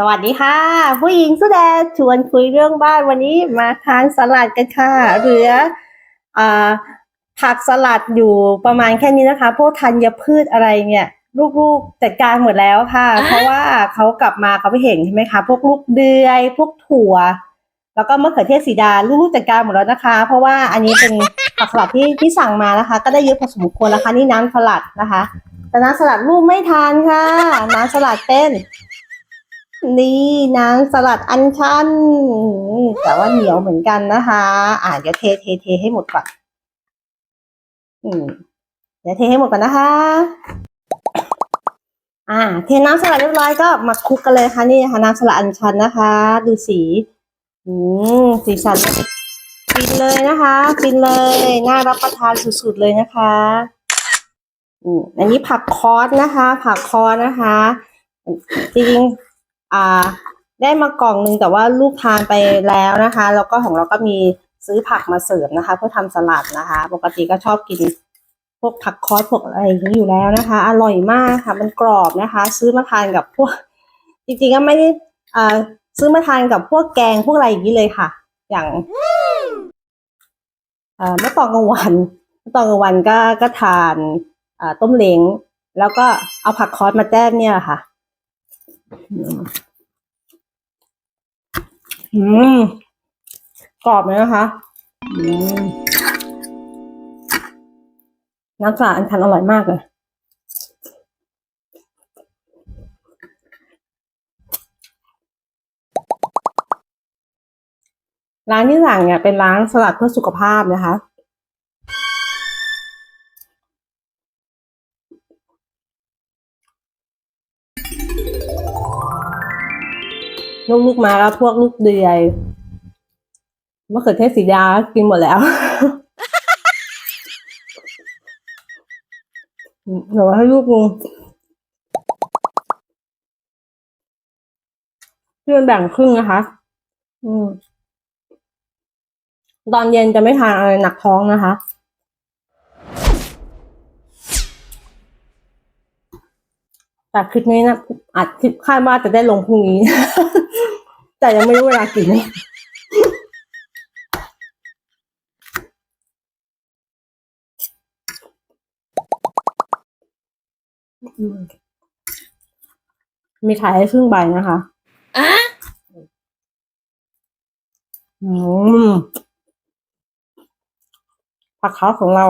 สวัสดีค่ะ ผู้หญิงสุดแดงชวนคุยเรื่องบ้านวันนี้มาทานสลัดกันค่ะเหลืออ่าผักสลัดอยู่ประมาณแค่นี้นะคะ พวกธัญพืชอะไรเนี่ยลูกๆจัดการหมดแล้วค่ะ เพราะว่าเขากลับมาเขาไปเห็นใช่ไหมคะ พวกลูกเดือย พวกถั่ว แล้วก็มะเขือเทศสีดาลูกๆจัดการหมดแล้วนะคะ เพราะว่าอันนี้เป็นผักสลัดที่ที่สั่งมานะคะ ก็ได้เยอะพอสมควรแล้วค่ะนี่น้ำสลัดนะคะ แต่น้ำสลัดลูกไม่ทานค่ะน้ำสลัดเป็น นี่น้ำสลัดอัญชัน แต่ว่าเหนียวเหมือนกันนะคะ อ่าเดี๋ยวเทเทเทให้หมดก่อนอืมเดี๋ยวเทให้หมดก่อนนะคะ อ่า เทน้ำสลัดเรียบร้อยก็มาคลุกกันเลยค่ะนี่นะคะน้ำสลัดอัญชันนะคะ ดูสี อืมสีสันฟินเลยนะคะฟินเลยน่ารับประทานสุดๆเลยนะคะอืมอันนี้ผักคอสนะคะ ผักคอสนะคะจริง อ่าได้มากล่องหนึงแต่ว่าลูกทานไปแล้วนะคะ แล้วก็ของเราก็มีซื้อผักมาเสริมนะคะ เพื่อทำสลัดนะคะ ปกติก็ชอบกินพวกผักคอสพวกอะไรอย่างนี้อยู่แล้วนะคะ อร่อยมากค่ะ มันกรอบนะคะ ซื้อมาทานกับพวก จริงๆก็ไม่ได้อ่าซื้อมาทานกับพวกแกงพวกอะไรอย่างนี้เลยค่ะ อย่างเอ่อเมื่อตอนกลางวันเมื่อตอนกลางวันก็ก็ทานอ่าต้มเล้งแล้วก็เอาผักคอสมาแต้มเนี่ยค่ะ อืมกรอบเลยนะคะ อืมน้ำสลัดอันชันอร่อยมากเลยร้านที่สั่งเนี่ยเป็นร้านสลัดเพื่อสุขภาพนะคะ ลูกๆมาแล้วพวกลูกเดือยมะเขือเทศสีดากินหมดแล้วเดี๋ยวให้ลูกลุงที่มันแบ่งครึ่งนะคะ อืม ตอนเย็นจะไม่ทานอะไรหนักท้องนะคะ แต่คลิปนี้นะอาจคลิปคาดว่าจะได้ลงพรุ่งนี้ แต่ยังไม่รู้เวลากี่โมงอืมมีขายให้ครึ่งใบนะคะอืมผักขาวของเรา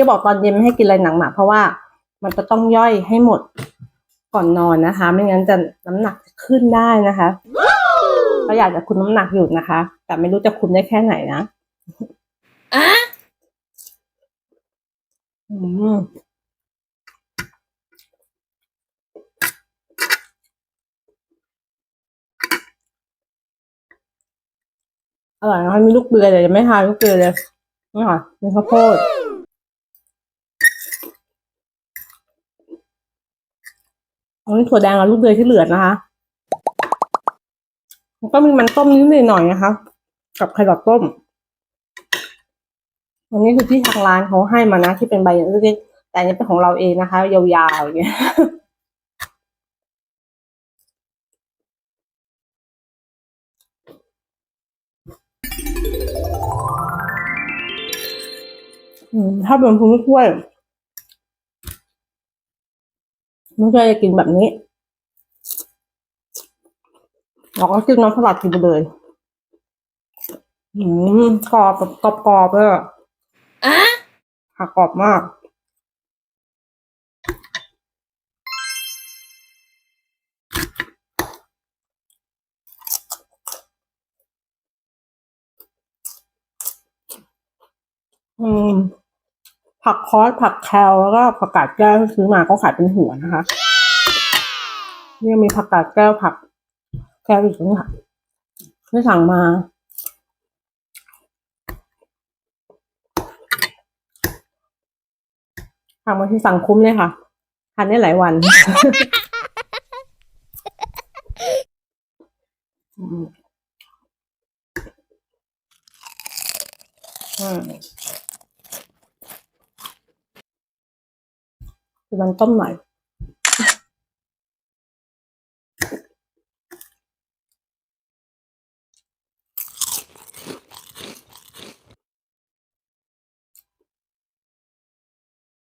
พี่บอกตอนเย็นไม่ให้กินอะไรหนักหนาเพราะว่ามันจะต้องย่อยให้หมดก่อนนอนนะคะ ไม่งั้นจะน้ำหนักจะขึ้นได้นะคะก็อยากจะคุมน้ำหนักอยู่นะคะ แต่ไม่รู้จะคุมได้แค่ไหนนะอืมอร่อยนะคะมีลูกเดือเลยยังไม่ทานลูกเดือเลยนี่ค่ะมีข้าวโพด อันนี้ถั่วแดงกับลูกเดือยที่เหลือนะคะแล้วก็มีมันต้มนิดหน่อยนะคะ กับไข่ดอกต้ม อันนี้คือที่ทางร้านเขาให้มานะที่เป็นใบเล็กๆแต่อันนี้เป็นของเราเองนะคะ ยาวๆอย่างเงี้ยถ้าเป็นคุณไม่ช่วย ไม่ช่วยจะกินแบบนี้ เราก็จิ้มน้ำสลัดกินไปเลย อืมกรอบแบบกรอบกรอบๆเลยอะผักกรอบมากอืม ผักคอสผักแคลแล้วก็ผักกาดแก้วที่ซื้อมาก็ขายเป็นหัวนะคะเนี่ยมีผักกาดแก้วผักแก้วอีกนะคะที่สั่งมาสั่งมาที่สั่งคุ้มเลยค่ะทานได้หลายวันอืม มันต้มหน่ย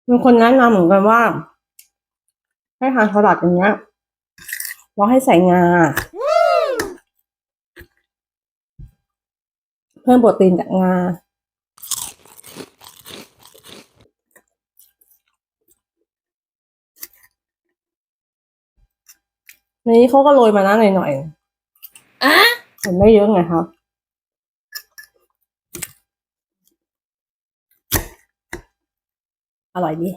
มีคนแนะนำเหมือนกันว่า ให้ทานสลัดอย่างเงี้ยเราให้ใส่งา เพิ่มโปรตีนจากงา นนี้เขาก็โรยมานะหน่อยๆเห็นไม่เยอะไงครับอร่อยดี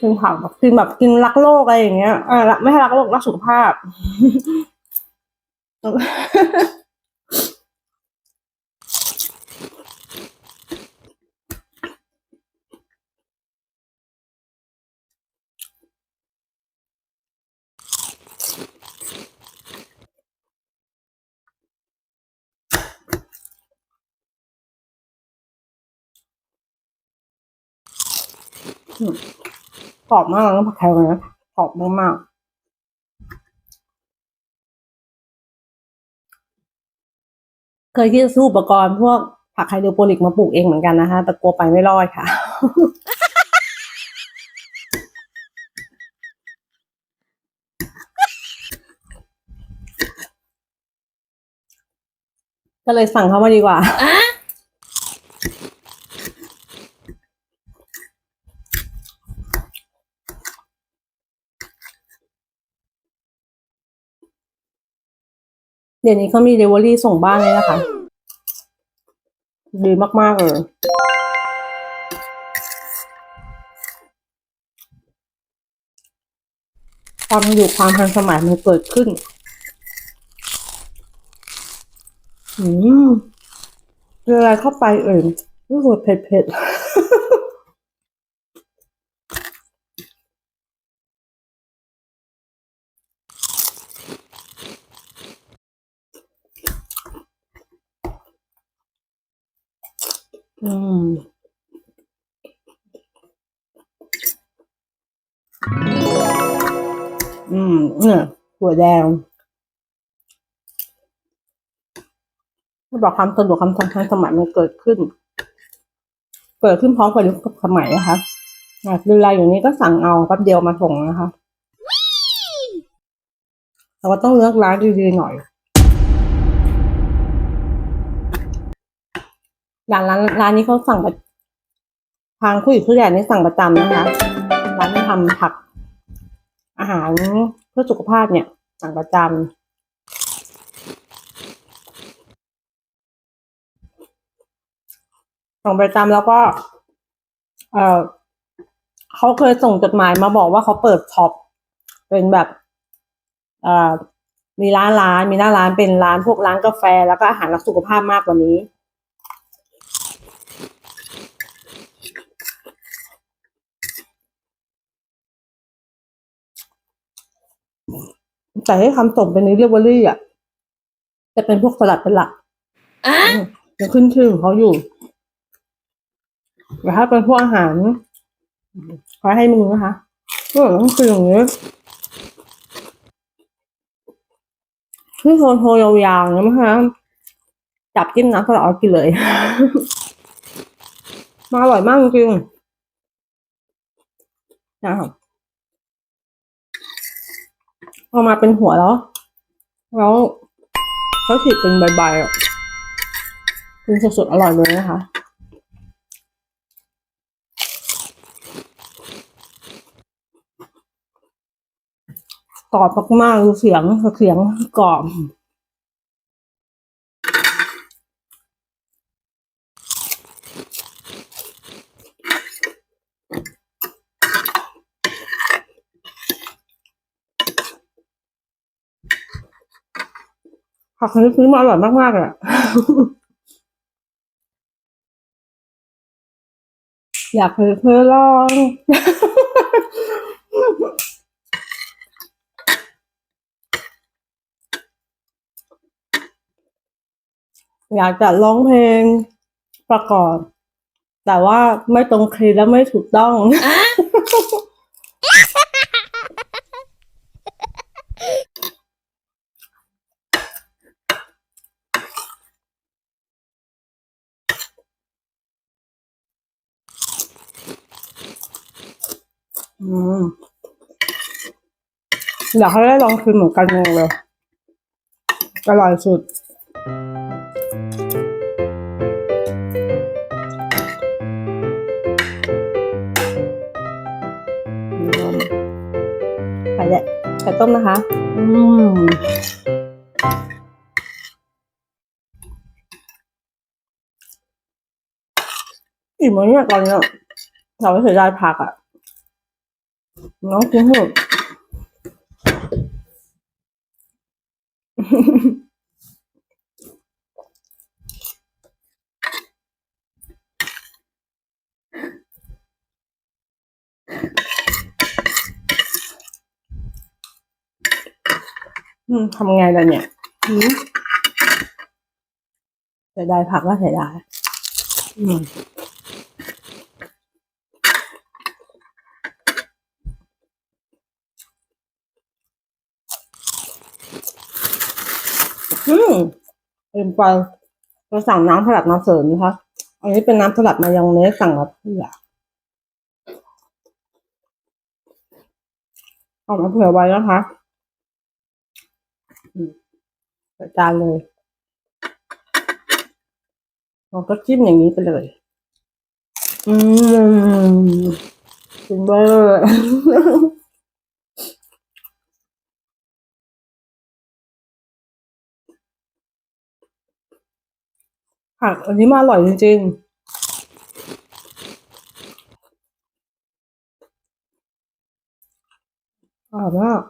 กินผักแบบกินแบบกินรักโลกอะไรอย่างเงี้ยเออรักไม่ให้รักโลกรักสุขภาพ กรอบมากแล้วผักไทยเลยนะกรอบมากๆเคยคิดจะซื้ออุปกรณ์พวกผักไฮโดรโปนิกมาปลูกเองเหมือนกันนะคะ แต่กลัวไปไม่รอดค่ะ ก็เลยสั่งเขามาดีกว่า เดี๋ยวนี้เขามีเดลิเวอรี่ส่งบ้านเลยนะคะ ดีมาก ๆ เลย ความอยู่ความทันสมัยมันเกิดขึ้น อืมเจออะไรเข้าไปเอ่ยรู้สึกเผ็ดเอืมอืมเนี่ยหัวแดงที่บอกความสะดวกความทันสมัยมันเกิดขึ้น เกิดขึ้นพร้อมกับยุคสมัยนะคะอะดูแลอย่างนี้ก็สั่งเอาแป๊บเดียวมาส่งนะคะแต่ว่าต้องเลือกร้านดีๆหน่อย ร้านร้านร้านนี้เขาสั่งทางผู้หญิงผู้ใหญ่นี่สั่งประจำนะคะ ร้านที่ทำผัก อาหารเพื่อสุขภาพเนี่ย สั่งประจำสั่งประจำแล้วก็ เออเขาเคยส่งจดหมายมาบอกว่าเขาเปิดช็อปเป็นแบบ เออมีร้านร้านมีหน้าร้านเป็นร้านพวกร้านกาแฟ แล้วก็อาหารรักสุขภาพมากกว่านี้ แต่ให้ทำส่งเป็นเดลิเวอรี่อะจะเป็นพวกสลัดเป็นหลักอืมยังขึ้นชื่อของเขาอยู่แต่ถ้าเป็นพวกอาหารขอให้มือนะคะก็ต้องคืออย่างนี้ที่โทนโทยาวๆนะมั้งคะจับจิ้มน้ำสลัดเอากินเลย มาอร่อยมากจริงๆนะครับ พอมาเป็นหัวแล้ว แล้วเขาฉีดเป็นใบๆอะกินสดๆอร่อยเลยนะคะกรอบมากๆดูเสียงเสียงกรอบ ผักคันนี้ซื้อมาอร่อยมากๆเลยอะอยากให้เธอลองอยากจะร้องเพลงประกอบ แต่ว่าไม่ตรงคีย์และไม่ถูกต้อง อยากให้ได้ลองชิมเหมือนกันเลยอร่อยสุดไข่แดดไข่ต้มนะคะ อืมอิ่มแล้วเนี่ยตอนเนี้ยเราไม่เสียดายผักอะ น้องกินเถอะอืมทำไงล่ะเนี่ยอืมเสียดายผักก็เสียดายอืม อืม เอ็มไปเราสั่งน้ำสลัดมาเสริมนะคะ อันนี้เป็นน้ำสลัดมายองเนสสั่งกับเผื่อเอามาเผื่อไว้นะคะใส่จานเลยเราก็จิ้มอย่างนี้ไปเลย อืมซิมเบอร์ ผักอันนี้มาอร่อยจริง ๆอร่อยมาก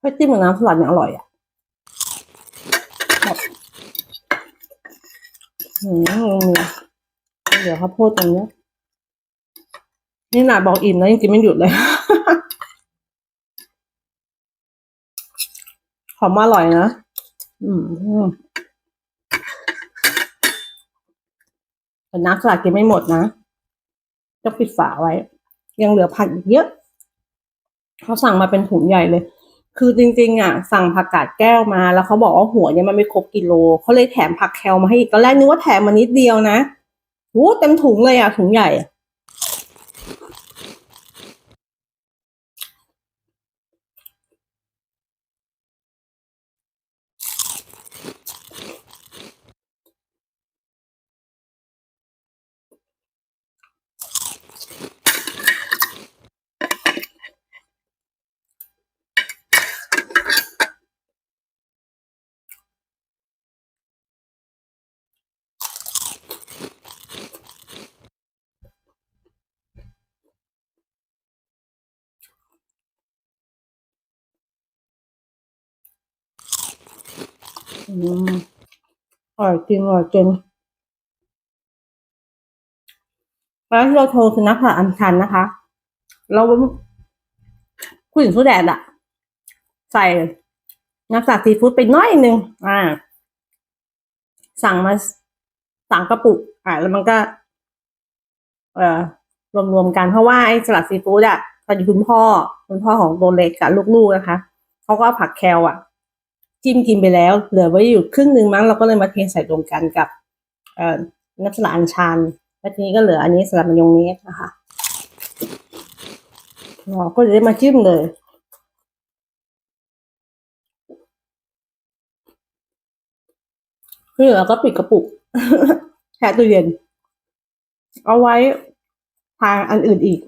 ถ้าจิ้มกับน้ำสลัดเนี่ยอร่อยอะแบบอืมเดี๋ยวข้าวโพดตรงเนี้ยนี่หนาบอกอิ่มแล้วยังกินไม่หยุดเลย หอมมาอร่อยนะ อืม แต่น้ำสลัดกินไม่หมดนะต้องปิดฝาไว้ ยังเหลือผักอีกเยอะ เขาสั่งมาเป็นถุงใหญ่เลย คือจริงๆอะ สั่งผักกาดแก้วมา แล้วเขาบอกว่าหัวเนี่ยมันไม่ครบกิโลเขาเลยแถมผักแคลมาให้อีกตอนแรกนึกว่าแถมมานิดเดียวนะโอ้เต็มถุงเลยอะถุงใหญ่ อะอืมอร่อยจริงอร่อยจริงแล้วที่เราโทรคือนักผ่าอัญชันนะคะ เราผู้หญิงสู้แดดอะใส่น้ำสลัดซีฟู้ดไปน้อยหนึ่งอ่า สั่งมาสามกระปุก อ่าแล้วมันก็ เอ่อรวมๆกันเพราะว่าไอ้สลัดซีฟู้ดอะตอนอยู่คุณพ่อ คุณพ่อของโดเล็กกับลูกๆนะคะเขาก็เอาผักแคลอะ จิ้มกินไปแล้ว เหลือไว้อยู่ครึ่งหนึ่งมั้งเราก็เลยมาเทใส่รวมกันกับเน้ำสลัดอัญชันแล้วทีนี้ก็เหลืออันนี้สลัดมายองเนสนะคะเราก็จะได้มาจิ้มเลยที่เหลือก็ปิดกระปุกแช่ตู้เย็น เอาไว้ทานอันอื่นอีก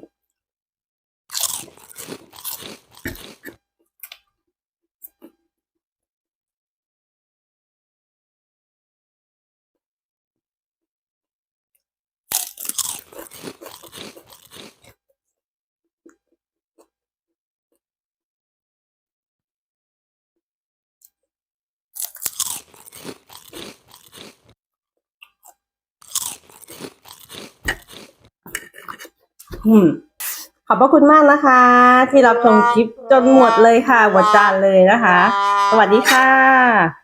อืมขอบพระคุณมากนะคะ ที่รับชมคลิปจนหมดเลยค่ะหมดจานเลยนะคะ สวัสดีค่ะ